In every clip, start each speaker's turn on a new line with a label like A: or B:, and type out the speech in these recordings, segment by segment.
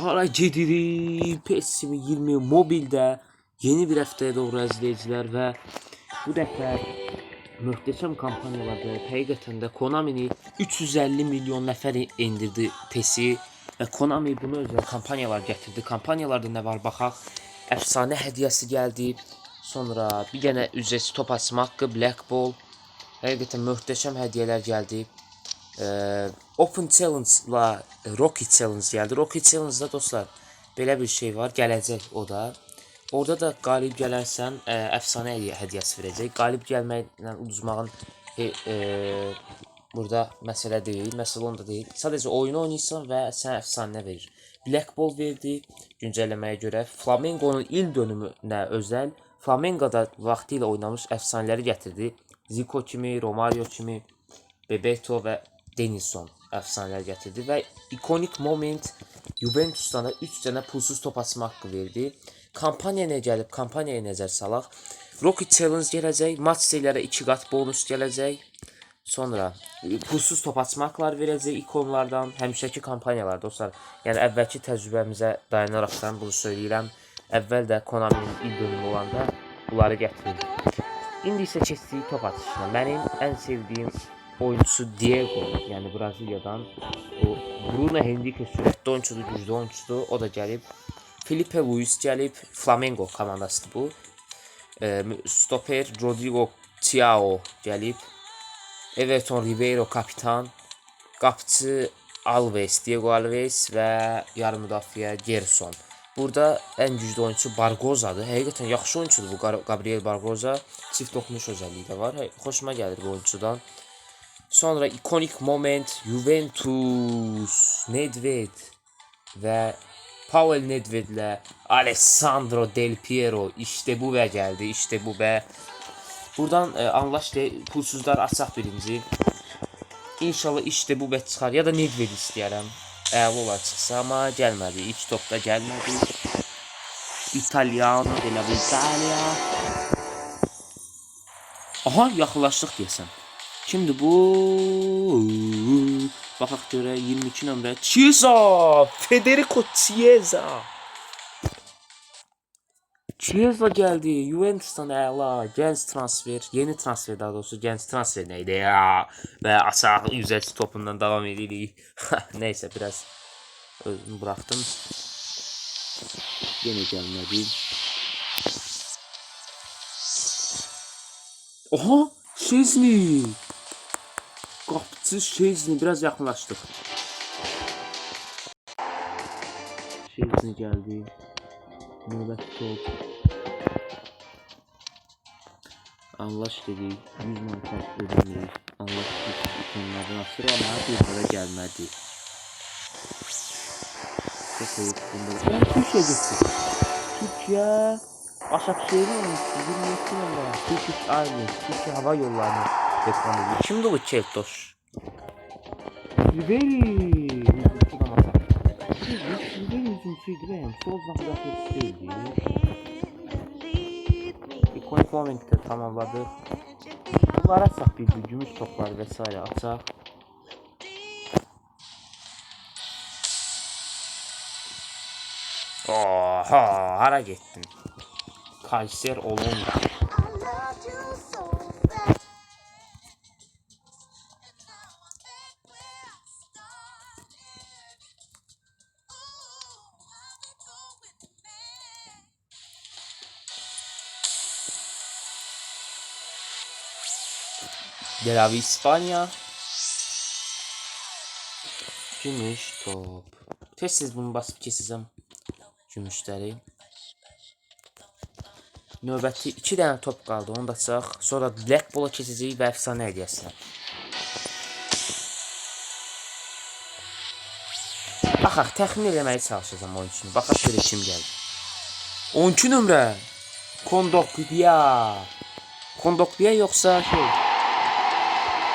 A: Hara gedirik? PES 20 mobildə yeni bir həftəyə doğru əzləyicilər və bu dəfə möhtəşəm kampaniyalarda həqiqətən də Konami 350 milyon nəfər indirdi PES-i və Konami bunu özünə kampaniyalar gətirdi. Kampaniyalarda nə var baxaq. Əfsanə hədiyyəsi gəldi. Sonra bir dənə ücretsiz top açma Black Ball. Həqiqətən möhtəşəm hədiyyələr gəldi. Ee, Open Challenge-la Rocket Challenge gəldi. Rocket Challenge-da dostlar belə bir şey var, gələcək o da. Orada da qalib gələrsən, ə, əfsanə hədiyyə hədiyyəsi verəcək. Qalib gəlməklə uduzmağın e, e, burada məsələ deyil, məsələ onda deyil. Sadəcə oyunu oynayırsan və sənə əfsanə verir. Black Ball verdi güncəlləməyə görə. Flamengo'nun il dönümünə özəl Flamengo'da oynamış əfsanələri gətirdi. Zico kimi, Romario kimi, Bebeto və Denison əfsanələr gətirdi və ikonik moment Juventusdan da 3 dənə pulsuz top atma haqqı verdi. Kampaniya nə gəlib? Kampaniyaya nəzər salaq. Rocket Challenge gələcək, maç serilərə 2 qat bonus gələcək. Sonra e, pulsuz top açmaqlar verəcək ikonlardan, həmişəki kampaniyalar dostlar. Yəni əvvəlki təcrübəmizə dayanaraqdan bunu söyləyirəm. Əvvəl də Konami'nin il dönümü olanda bunları gətirirdi. İndi isə keçdik top atışına. Mənim ən sevdiyim oyuncusu Diego, yəni Braziliyadan. O Bruno Henrique oyuncudur, güclü oyuncudur. O da gəlib. Felipe Luis gəlib. Flamengo komandasıdır bu. E, stoper Rodrigo Tiao gəlib. Everton Ribeiro kapitan. Qapıçı Alves, Diego Alves və yarım müdafiə Gerson. Burada ən güclü oyunçu Bargoza'dır. Həqiqətən yaxşı oyunçudur bu Gabriel Bargoza. Çift toxunuş özəlliyi də var. Xoşuma gəlir bu oyuncudan. Sonra ikonik moment Juventus, Nedved və Pavel Nedvedlə Alessandro Del Piero işte bu və gəldi. İşte bu və Buradan e, anlaş de pulsuzlar açaq birinci. İnşallah işte bu bet çıxar ya da Nedved istəyərəm. Əla olar çıxsa amma gəlmədi. İlk topda gəlmədi. İtalyan de la Italia. Aha yaxınlaşdıq deyəsən. Kimdir bu? Baxaq görə 22 nömrə Chiesa! Federico Chiesa! Chiesa gəldi. Juventusdan əla. Gənc transfer. Yeni transfer daha doğrusu. Gənc transfer neydi ya? Və aşağı yüzəçi topundan davam edirik. Neyse biraz özümü bıraktım. Yine gelmedi. Oha! Şezni! Qapıçı Şezni. Biraz yaxınlaşdıq. Şezni gəldi. Növbət top. Anlaş dedik. 100 manat ödəmirik. Anlaş dedik. İkonlardan asır ama bir para gəlmədi. Çok ayıp bunda. Ben Türkiye gittim. Türkiye Başakşehir'in oyuncusu 22 numara. Turkish Airlines. Türkiye Hava Yolları'nın reklamı. ediyor. Kimdi bu Çeltoş? Riveri. Yüzüncü namata. Riveri yüzüncüydü benim. Sol zamanda değildi. İkonik moment'te tamamladık. Bunlara atsak bir gümüş toplar vesaire atsak. Oha hara gittin? Kayser Olonda. De la İspanya. Gümüş top. Tez bunu basıp keseceğim. Gümüşləri. Növbəti 2 dənə top qaldı. Onu da açaq. Sonra Black Ball-a keçəcəyik və əfsanə hədiyyəsinə. Baxaq, təxmin eləməyə çalışacağam oyunçunu. Baxaq görə kim gəldi. 12 nömrə. Kondokbiya. Kondokbiya yoxsa şey?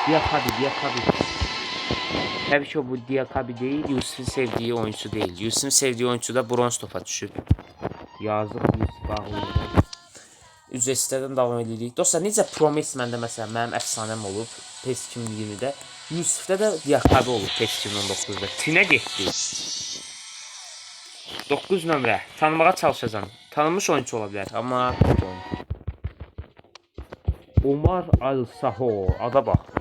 A: Diakabi, Diakabi. Tabii ki bu Diakabi değil, Yusuf'un sevdiği oyuncu değil. Yusuf'un sevdiği oyuncu da bronz topa düşüb. Yazıq Yusuf ağlayır. Ücretsizlərdən davam edirik. Dostlar, necə Promes məndə məsələn mənim əfsanəm olub PES 2020-də. Yusuf'da da Diakabi olub PES 2019-da. Tinə getdi. 9 nömrə. Tanımağa çalışacağam. Tanınmış oyuncu ola bilər, amma Omar Al Saho ada bax.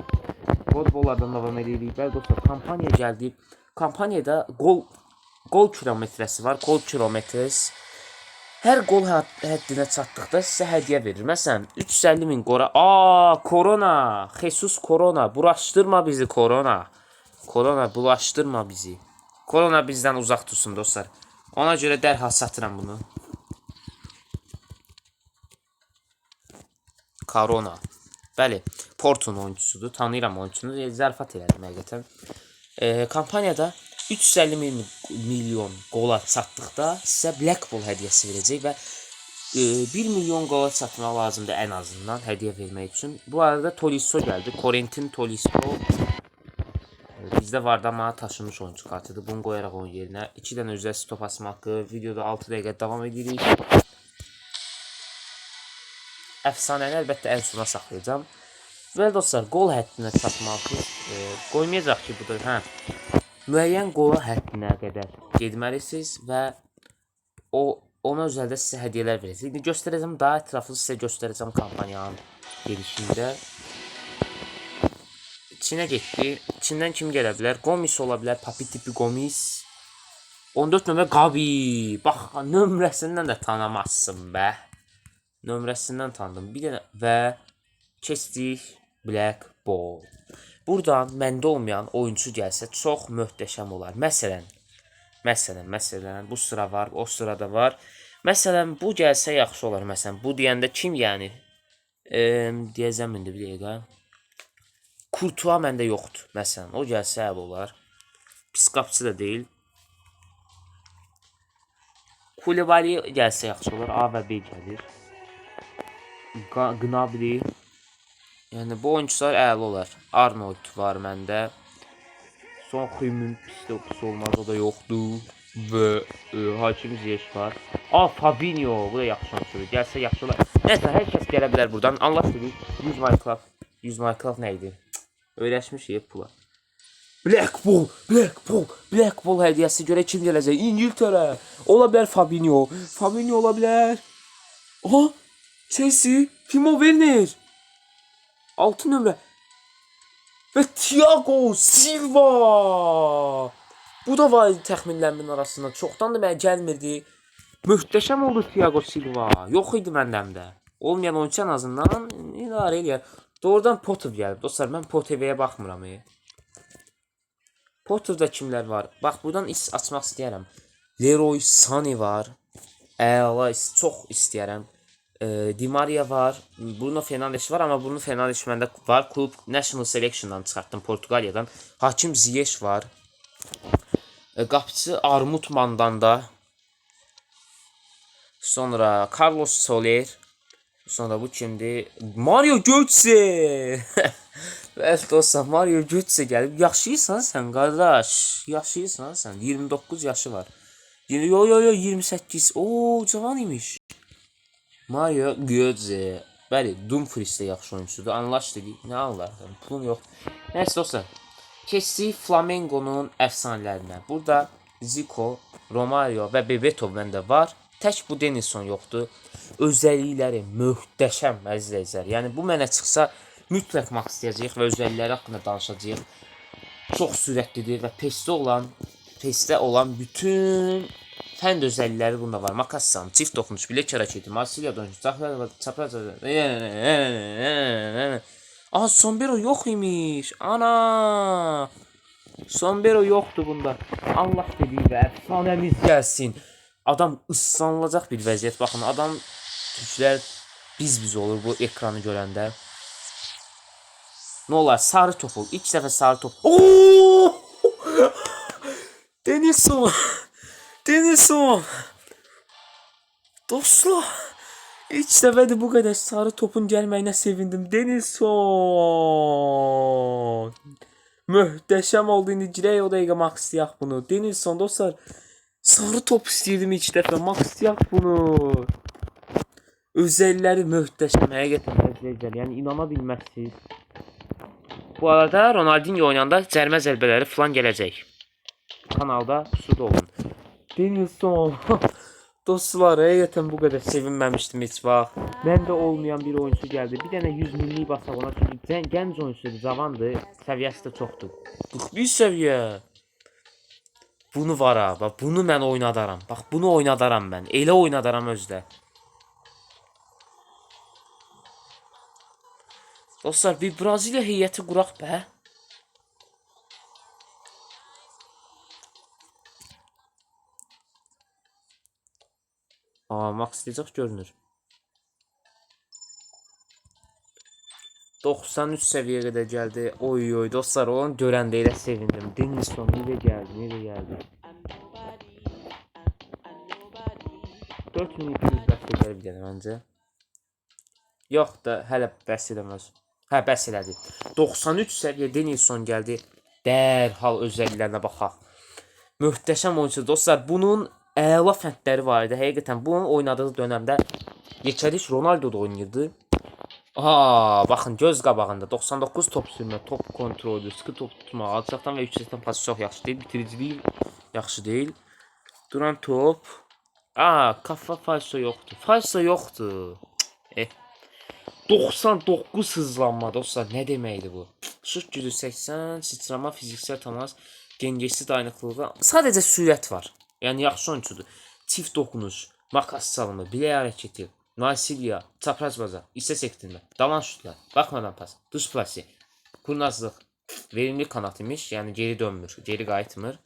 A: Futbollardan davam edirik. Bəli dostlar, kampaniya gəldi. Kampaniyada gol gol kilometrəsi var. Gol kilometrəsi Hər hədd- həddinə çatdıqda sizə hədiyyə verir. Məsələn, 350 min qora. Aa, korona. Jesus korona. Bulaşdırma bizi korona. Korona bulaşdırma bizi. Korona bizdən uzaq tutsun dostlar. Ona görə dərhal satıram bunu. Korona. Bəli, Porto'nun oyuncusudur. Tanıyıram oyuncusunu. E, Zarafat elədim həqiqətən. E, kampaniyada 350 mil, milyon qola çatdıqda sizə Black Ball hədiyyəsi verəcək və e, 1 milyon qola çatmaq lazımdır ən azından hədiyyə vermək üçün. Bu arada Tolisso gəldi. Corentin Tolisso. E, Bizdə vardı amma taşınmış oyuncu kartıdır. Bunu qoyaraq onun yerinə 2 dənə üzə stop asma haqqı. Videoda 6 dəqiqə davam edirik. Əfsanəni əlbəttə ən sona saxlayacağam. Və dostlar, qol həddinə çatmalısınız. E, qoymayacaq ki, bu da, hə. Müəyyən qola həddinə qədər getməlisiniz və o ona özəldə sizə hədiyyələr verəcək. İndi göstərəcəm, daha ətraflı sizə göstərəcəm kampaniyanın gedişində. Çinə getdi. Çindən kim gələ bilər? Gomis ola bilər, Papi tipi Gomis. 14 nömrə Qabi. Bax, nömrəsindən də tanımazsın bə. Nömrəsindən tanıdım. Bir dənə və keçdik Black Ball. Buradan məndə olmayan oyuncu gəlsə çox möhtəşəm olar. Məsələn, məsələn, məsələn, bu sıra var, o sırada var. Məsələn, bu gəlsə yaxşı olar. Məsələn, bu deyəndə kim yəni? Eee, deyəcəm indi bir dəqiqə. Kurtuğa məndə yoxdur. Məsələn, o gəlsə əl olar. Pis qapçı da deyil. Kulibali gəlsə yaxşı olar. A və B gəlir. Gnabry. Yəni bu oyuncular əla olar. Arnold var məndə. Son Xuymun pis də pis olmaz, o da yoxdur. Və e, Hakim Ziyech var. A Fabinho, bu da yaxşı oyuncudur. Gəlsə yaxşı olar. Nəsə hər kəs gələ bilər buradan. Anlaşırıq. 100 Minecraft. 100 Minecraft nə idi? Öyrəşmişik pula. Black Ball, Black Ball, Black Ball hədiyyəsi görə kim gələcək? İngiltərə. Ola bilər Fabinho. Fabinho ola bilər. Aha, Chelsea, Timo Werner. 6 nömrə. Və Thiago Silva. Bu da var təxminlərimin arasında. Çoxdandır mənə gəlmirdi. Möhtəşəm oldu Thiago Silva. Yox idi məndəmdə. Olmayan oyuncu ən azından idarə eləyər. Doğrudan Potter gəlib. Dostlar, mən Potter'ə baxmıram. E. Potter'da kimlər var? Bax, buradan is açmaq istəyərəm. Leroy Sané var. Əla, çox istəyərəm. E, Di Maria var. Bruno Fernandes var, amma Bruno Fernandes məndə var. Klub National Selection'dan çıxartdım Portuqaliyadan. Hakim Ziyech var. E, qapıçı Armut Mandanda. Sonra Carlos Soler. Sonra bu kimdir? Mario Götze. Bəs dostlar Mario Götze gəlib. Yaşıysan sən qardaş. Yaşıysan sən. 29 yaşı var. Yo yo yo 28. Oo cavan imiş. Mario Götze. Bəli, Dumfries də yaxşı oyunçudur. Anlaşdıq. Nə anlarsan? Pulum yox. Nəysə dostlar. Keçdik Flamengo'nun əfsanələrinə. Burada Zico, Romario və Bebeto məndə var. Tək bu Denison yoxdur. Özəllikləri möhtəşəm əzizlər. Yəni bu mənə çıxsa mütləq maq istəyəcəyik və özəllikləri haqqında danışacağıq. Çox sürətlidir və PES-də olan PES-də olan bütün fənd özəllikləri bunda var. Makassan, çift dokunuş, bilek hərəkəti, Marsilya dönüşü, çapraz çapraz. Aha Sombero yox imiş. Ana! Sombero yoxdur bunda. Allah dediyi və əfsanəmiz gəlsin. Adam ıslanılacaq bir vəziyyət. Baxın, adam tüklər biz-biz olur bu ekranı görəndə. Nə olar? Sarı top ol. İlk dəfə sarı top. Oo! Denison. Denison. Dostlar. İlk dəfədir bu qədər sarı topun gəlməyinə sevindim. Denison. Möhtəşəm oldu. İndi girək o dəqiqə max istəyək bunu. Denison dostlar. Sarı top istəyirdim ilk dəfə. Max istəyək bunu. Özəlləri möhtəşəm. Həqiqətən möhtəşəm. Yəni inana. Bu arada Ronaldinho oynayanda cərmə zərbələri falan gələcək. Kanalda pusud olun. Denilson. Dostlar, həqiqətən bu qədər sevinməmişdim heç vaxt. Məndə olmayan bir oyuncu gəldi. Bir dənə 100 minlik basaq ona çünki gən- gənc oyuncudur, cavandır, səviyyəsi də çoxdur. 41 səviyyə. Bunu var ha, bax bunu mən oynadaram. Bax bunu oynadaram mən. Elə oynadaram özdə. Dostlar, bir Braziliya heyəti quraq bə. Aa, Max Dezak görünür. 93 səviyyəyə qədər gəldi. Oy oy dostlar, onu görəndə elə sevindim. Denilson necə gəldi, necə gəldi. 4200 bəs edər bir dənə məncə. Yox da hələ bəs eləməz. Hə, bəs elədi. 93 səviyyə Denilson gəldi. Dərhal özəlliklərinə baxaq. Möhtəşəm oyuncu dostlar. Bunun əla fəndləri var idi. Həqiqətən bunun oynadığı dövrdə yekəlik Ronaldo da oynayırdı. Aha, baxın göz qabağında 99 top sürmə, top kontrolü, sıxı top tutma, alçaqdan və yüksəkdən pas çox yaxşı deyil, bitiriciliyi yaxşı deyil. Duran top. Aa, kafa falso yoxdur. Falso yoxdur. Eh. 99 hızlanma dostlar, nə deməkdir bu? Şut gücü 80, sıçrama, fiziksel təmas, gengesi dayanıqlığı. Sadəcə sürət var. Yəni yaxşı oyunçudur. Çift dokunuş, makas çalımı, bilək hərəkəti, Nasilya, çapraz baza, isə sektirmə, dalan şutlar, baxmadan pas, duş plasi, kurnazlıq, verimli kanat imiş, yəni geri dönmür, geri qayıtmır.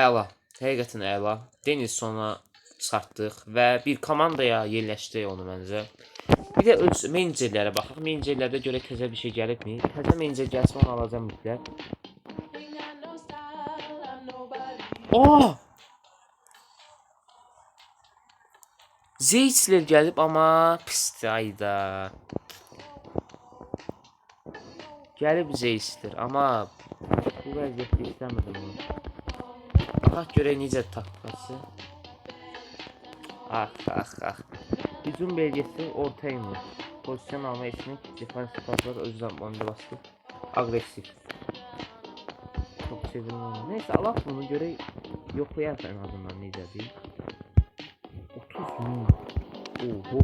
A: Əla, həqiqətən əla. Denilsona çıxartdıq və bir komandaya yerləşdirdik onu məncə. Bir də öz menecerlərə baxaq. Menecerlərdə görə təzə bir şey gəlibmi? Təzə menecer gəlsə onu alacağam mütləq. Oh! Zeyçler gəlib amma pisdir ayda. Gəlib Zeyçler amma bu vəziyyətdə istəmirdim onu. Baxaq görək necə taktikası. Ah ah ah. Hücum bölgesi orta indir. Pozisyon alma etmek, defans paslar özlem oyunda bastı. Agresif. Çok sevindim. Neyse Allah bunu göre yoklayar en azından necə değil. 30 min. Oho.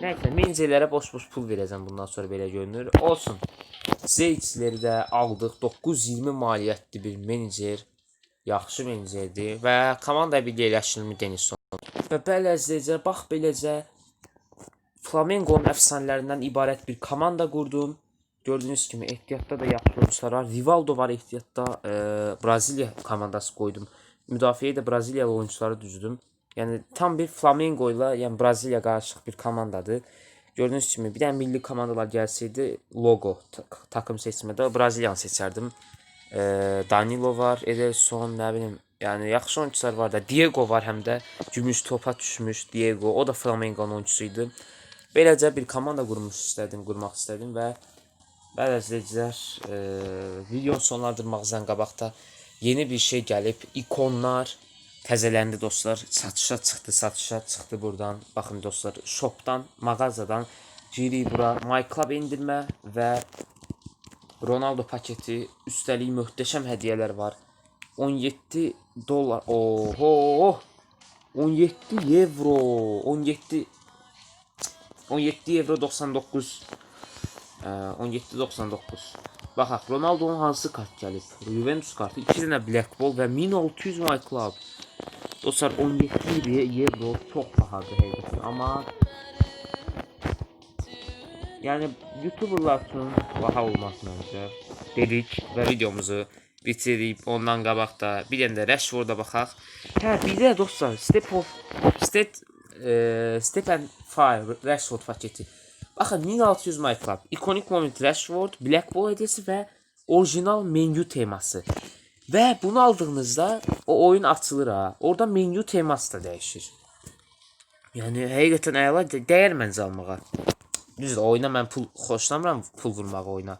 A: Neyse menzelere boş boş pul vereceğim bundan sonra belə görünür. Olsun. Zeyçləri də aldıq. 920 maliyyətli bir menecer. Yaxşı menecerdir və komanda bir yerləşdirilmi Denison. Və bəli əzizləyicilər, bax beləcə Flamengo'nun əfsanələrindən ibarət bir komanda qurdum. Gördüyünüz kimi ehtiyatda da oyuncular var. Rivaldo var ehtiyatda. E, Braziliya komandası qoydum. Müdafiəyə də Braziliyalı oyuncuları düzdüm. Yəni tam bir Flamengo ilə, yəni Braziliya qarışıq bir komandadır. Gördüyünüz kimi bir dənə milli komandalar gəlsəydi logo tak takım seçmədə Braziliyanı seçərdim. E, Danilo var, Ederson, nə bilim, yəni yaxşı oyuncular var da. Diego var həm də. Gümüş topa düşmüş Diego. O da Flamengo'nun oyuncusuydu. Beləcə bir komanda qurmuş istədim, qurmaq istədim və bəli izləyicilər, e, videonu sonlandırmazdan qabaqda yeni bir şey gəlib. İkonlar təzələndi dostlar. Satışa çıxdı, satışa çıxdı buradan. Baxın dostlar, shopdan, mağazadan giririk bura My Club endirmə və Ronaldo paketi, üstəlik möhtəşəm hədiyyələr var. 17 dollar. Oho! 17 euro. 17 17 euro 99 Ee, 17.99 Baxaq, Ronaldo'nun hansı kart gəlib? Juventus kartı, 2 dənə Black Ball və 1600 My Club. Dostlar 17 euro çox bahadır həqiqətən, amma yəni YouTuberlar üçün baha olmaz məncə. Dedik və videomuzu bitirib ondan qabaq da bir dənə də Rashford'a baxaq. Hə, bir dostlar, Step of Step e, Step and Fire Rashford paketi. Baxın 1600 My Club, ikonik moment Rashford, Black hediyesi və orijinal menyu teması. Və bunu aldığınızda o oyun açılır ha. Orada menyu teması da dəyişir. Yəni həqiqətən əla də- dəyər məncə almağa. Düzdür, oyuna mən pul xoşlamıram pul vurmağı oyuna.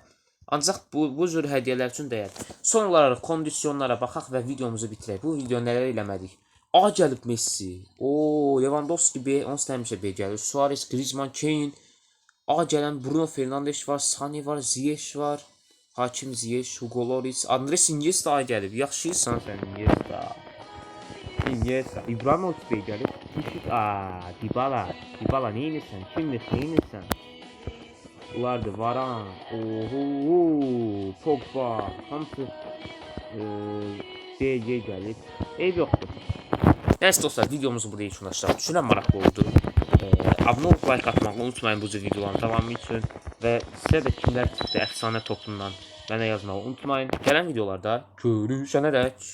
A: Ancaq bu bu cür hədiyyələr üçün dəyər. Son olaraq kondisionlara baxaq və videomuzu bitirək. Bu video nələr eləmədik? A gəlib Messi. O Lewandowski B, onsuz həmişə B gəlir. Suarez, Griezmann, Kane. A gələn Bruno Fernandes var, Sani var, Ziyech var. Hakim Ziyech, Hugo Lloris, Andres Iniesta A gəlib. Yaxşıysan sən Iniesta. Iniesta. İbrahimovic Bey gəlib. Düşük. Aa, Dybala. Dybala neyinirsən? Kimdir? Neyinirsən? Bunlardır. Varan. Oho. Pogba. Hamısı eee DG gəlib. Ev yoxdur. Nəysə dostlar, videomuzu burada yekunlaşdıraq. Düşünən maraqlı oldu. Eee abunə olub like atmağı unutmayın bu cür videoların davamı üçün və sizə də kimlər çıxdı əfsanə topundan mənə yazmağı unutmayın. Gələn videolarda görüşənədək.